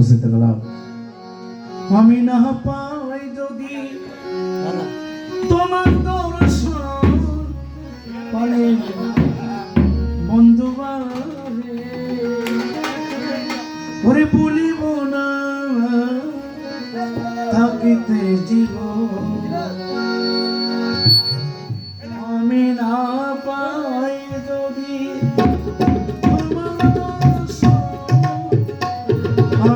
বসতে গেলাম আমি না পাই যদি তোমার দর্শন পালে বন্ধু ওরে বলিব না থাকিতে জীবন। আমি না